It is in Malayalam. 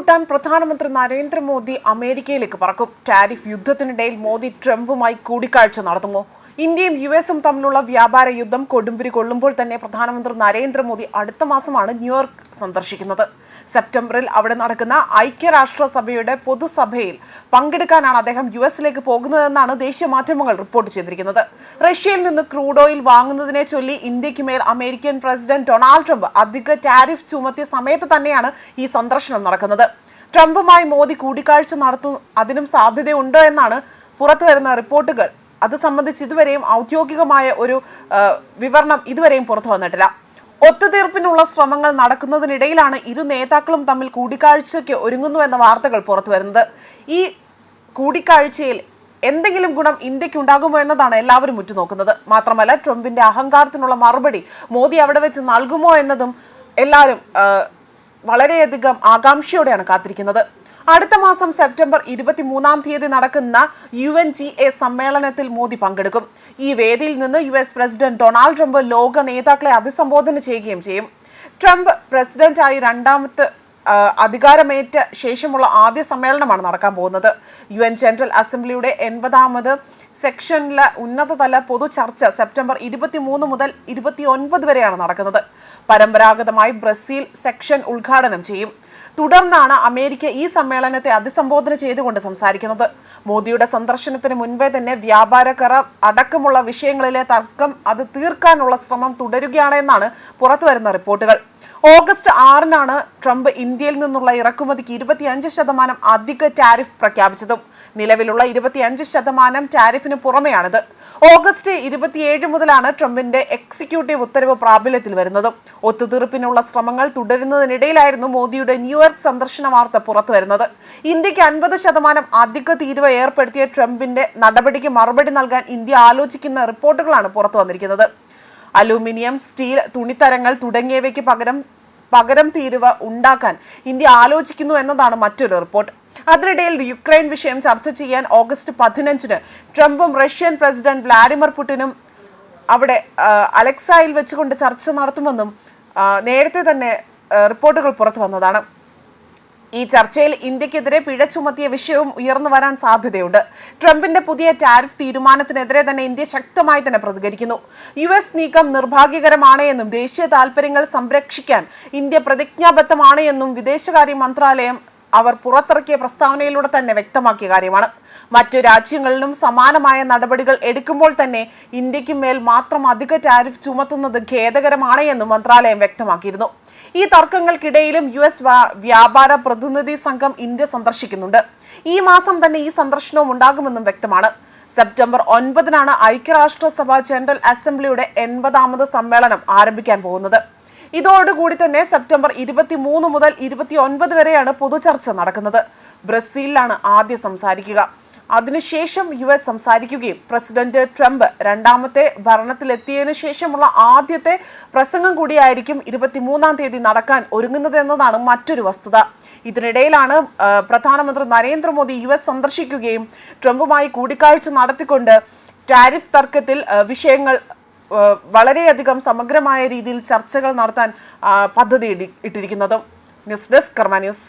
ഏറ്റുമുട്ടാൻ പ്രധാനമന്ത്രി നരേന്ദ്രമോദി അമേരിക്കയിലേക്ക് പറക്കും. ടാരിഫ് യുദ്ധത്തിനിടയിൽ മോദി ട്രംപുമായി കൂടിക്കാഴ്ച നടത്തുമോ ഇന്ത്യയും യു എസും തമ്മിലുള്ള വ്യാപാര യുദ്ധം കൊടുമ്പിരി കൊള്ളുമ്പോൾ തന്നെ പ്രധാനമന്ത്രി നരേന്ദ്രമോദി അടുത്ത മാസമാണ് ന്യൂയോർക്ക് സന്ദർശിക്കുന്നത്. സെപ്റ്റംബറിൽ അവിടെ നടക്കുന്ന ഐക്യരാഷ്ട്രസഭയുടെ പൊതുസഭയിൽ പങ്കെടുക്കാനാണ് അദ്ദേഹം യു എസിലേക്ക് പോകുന്നതെന്നാണ് ദേശീയ മാധ്യമങ്ങൾ റിപ്പോർട്ട് ചെയ്തിരിക്കുന്നത്. റഷ്യയിൽ നിന്ന് ക്രൂഡ് ഓയിൽ വാങ്ങുന്നതിനെ ചൊല്ലി ഇന്ത്യയ്ക്ക് മേൽ അമേരിക്കൻ പ്രസിഡന്റ് ഡൊണാൾഡ് ട്രംപ് അധിക ടാരിഫ് ചുമത്തിയ സമയത്ത് തന്നെയാണ് ഈ സന്ദർശനം നടക്കുന്നത്. ട്രംപുമായി മോദി കൂടിക്കാഴ്ച നടത്തും അതിനും സാധ്യതയുണ്ടോ എന്നാണ് പുറത്തുവരുന്ന റിപ്പോർട്ടുകൾ അത് സംബന്ധിച്ച് ഇതുവരെയും ഔദ്യോഗികമായ ഒരു വിവരണം ഇതുവരെയും പുറത്തു വന്നിട്ടില്ല. ഒത്തുതീർപ്പിനുള്ള ശ്രമങ്ങൾ നടക്കുന്നതിനിടയിലാണ് ഇരു നേതാക്കളും തമ്മിൽ കൂടിക്കാഴ്ചയ്ക്ക് ഒരുങ്ങുന്നു എന്ന വാർത്തകൾ പുറത്തു വരുന്നത്. ഈ കൂടിക്കാഴ്ചയിൽ എന്തെങ്കിലും ഗുണം ഇന്ത്യയ്ക്ക് ഉണ്ടാകുമോ എന്നതാണ് എല്ലാവരും ഉറ്റുനോക്കുന്നത്. മാത്രമല്ല ട്രംപിന്റെ അഹങ്കാരത്തിനുള്ള മറുപടി മോദി അവിടെ വെച്ച് നൽകുമോ എന്നതും എല്ലാവരും വളരെയധികം ആകാംക്ഷയോടെയാണ് കാത്തിരിക്കുന്നത്. അടുത്ത മാസം സെപ്റ്റംബർ ഇരുപത്തിമൂന്നാം തീയതി നടക്കുന്ന യു എൻ ജി എ സമ്മേളനത്തിൽ മോദി പങ്കെടുക്കും. ഈ വേദിയിൽ നിന്ന് U S president Donald Trump ലോക നേതാക്കളെ അഭിസംബോധന ചെയ്യുകയും ചെയ്യും. ട്രംപ് പ്രസിഡന്റായി രണ്ടാമത്തെ അധികാരമേറ്റ ശേഷമുള്ള ആദ്യ സമ്മേളനമാണ് നടക്കാൻ പോകുന്നത്. യു എൻ ജനറൽ അസംബ്ലിയുടെ എൺപതാമത് സെക്ഷനിലെ ഉന്നതതല പൊതു ചർച്ച സെപ്റ്റംബർ ഇരുപത്തിമൂന്ന് മുതൽ ഇരുപത്തിയൊൻപത് വരെയാണ് നടക്കുന്നത്. പരമ്പരാഗതമായി ബ്രസീൽ സെക്ഷൻ ഉദ്ഘാടനം ചെയ്യും. തുടർന്നാണ് അമേരിക്ക ഈ സമ്മേളനത്തെ അഭിസംബോധന ചെയ്തുകൊണ്ട് സംസാരിക്കുന്നത്. മോദിയുടെ സന്ദർശനത്തിന് മുൻപേ തന്നെ വ്യാപാര കരാർ അടക്കമുള്ള വിഷയങ്ങളിലെ തർക്കം അത് തീർക്കാനുള്ള ശ്രമം തുടരുകയാണെന്നാണ് പുറത്തുവരുന്ന റിപ്പോർട്ടുകൾ. ഓഗസ്റ്റ് ആറിനാണ് ട്രംപ് ഇന്ത്യയിൽ നിന്നുള്ള ഇറക്കുമതിക്ക് ഇരുപത്തിയഞ്ച് ശതമാനം അധിക ടാരിഫ് പ്രഖ്യാപിച്ചതും. നിലവിലുള്ള ഇരുപത്തിയഞ്ച് ശതമാനം ടാരിഫിന് പുറമെയാണിത്. ഓഗസ്റ്റ് ഇരുപത്തിയേഴ് മുതലാണ് ട്രംപിന്റെ എക്സിക്യൂട്ടീവ് ഉത്തരവ് പ്രാബല്യത്തിൽ വരുന്നതും. ഒത്തുതീർപ്പിനുള്ള ശ്രമങ്ങൾ തുടരുന്നതിനിടയിലായിരുന്നു മോദിയുടെ ന്യൂയോർക്ക് സന്ദർശന വാർത്ത പുറത്തു വരുന്നത്. ഇന്ത്യയ്ക്ക് അൻപത് ശതമാനം അധിക തീരുവ ഏർപ്പെടുത്തിയ ട്രംപിന്റെ നടപടിക്ക് മറുപടി നൽകാൻ ഇന്ത്യ ആലോചിക്കുന്ന റിപ്പോർട്ടുകളാണ് പുറത്തു വന്നിരിക്കുന്നത്. അലൂമിനിയം സ്റ്റീൽ തുണിത്തരങ്ങൾ തുടങ്ങിയവയ്ക്ക് പകരം പകരം തീരുവ ഉണ്ടാക്കാൻ ഇന്ത്യ ആലോചിക്കുന്നു എന്നതാണ് മറ്റൊരു റിപ്പോർട്ട്. അതിനിടയിൽ യുക്രൈൻ വിഷയം ചർച്ച ചെയ്യാൻ ഓഗസ്റ്റ് പതിനഞ്ചിന് ട്രംപും റഷ്യൻ പ്രസിഡന്റ് വ്ലാഡിമിർ പുടിനും അവിടെ അലക്സായിൽ വെച്ചുകൊണ്ട് ചർച്ച നടത്തുമെന്നും നേരത്തെ തന്നെ റിപ്പോർട്ടുകൾ പുറത്തു വന്നതാണ്. ഈ ചർച്ചയിൽ ഇന്ത്യക്കെതിരെ പിഴ ചുമത്തിയ വിഷയവും ഉയർന്നു വരാൻ സാധ്യതയുണ്ട്. ട്രംപിന്റെ പുതിയ ടാരിഫ് തീരുമാനത്തിനെതിരെ തന്നെ ഇന്ത്യ ശക്തമായി തന്നെ പ്രതികരിക്കുന്നു. യു എസ് നീക്കം നിർഭാഗ്യകരമാണ് എന്നും ദേശീയ താൽപര്യങ്ങൾ സംരക്ഷിക്കാൻ ഇന്ത്യ പ്രതിജ്ഞാബദ്ധമാണ് എന്നും വിദേശകാര്യ മന്ത്രാലയം അവർ പുറത്തിറക്കിയ പ്രസ്താവനയിലൂടെ തന്നെ വ്യക്തമാക്കിയ കാര്യമാണ്. മറ്റു രാജ്യങ്ങളിലും സമാനമായ നടപടികൾ എടുക്കുമ്പോൾ തന്നെ ഇന്ത്യയ്ക്ക് മേൽ മാത്രം അധിക ടാരിഫ് ചുമത്തുന്നത് ഖേദകരമാണ് എന്നും മന്ത്രാലയം വ്യക്തമാക്കിയിരുന്നു. ഈ തർക്കങ്ങൾക്കിടയിലും യു എസ് വ്യാപാര പ്രതിനിധി സംഘം ഇന്ത്യ സന്ദർശിക്കുന്നുണ്ട്. ഈ മാസം തന്നെ ഈ സന്ദർശനവും ഉണ്ടാകുമെന്നും വ്യക്തമാണ്. സെപ്റ്റംബർ ഒൻപതിനാണ് ഐക്യരാഷ്ട്രസഭ ജനറൽ അസംബ്ലിയുടെ എൺപതാമത് സമ്മേളനം ആരംഭിക്കാൻ പോകുന്നത്. ഇതോടുകൂടി തന്നെ സെപ്റ്റംബർ ഇരുപത്തി മൂന്ന് മുതൽ ഇരുപത്തി ഒൻപത് വരെയാണ് പൊതുചർച്ച നടക്കുന്നത്. ബ്രസീലിലാണ് ആദ്യം സംസാരിക്കുക. അതിനുശേഷം യു എസ് സംസാരിക്കുകയും പ്രസിഡന്റ് ട്രംപ് രണ്ടാമത്തെ ഭരണത്തിലെത്തിയതിനു ശേഷമുള്ള ആദ്യത്തെ പ്രസംഗം കൂടിയായിരിക്കും ഇരുപത്തിമൂന്നാം തീയതി നടക്കാൻ ഒരുങ്ങുന്നത് എന്നതാണ് മറ്റൊരു വസ്തുത. ഇതിനിടയിലാണ് പ്രധാനമന്ത്രി നരേന്ദ്രമോദി യു എസ് സന്ദർശിക്കുകയും ട്രംപുമായി കൂടിക്കാഴ്ച നടത്തിക്കൊണ്ട് ടാരിഫ് തർക്കത്തിൽ വിഷയങ്ങൾ വളരെയധികം സമഗ്രമായ രീതിയിൽ ചർച്ചകൾ നടത്താൻ പദ്ധതി ഇട്ടിരിക്കുന്നത്. News desk Karma news.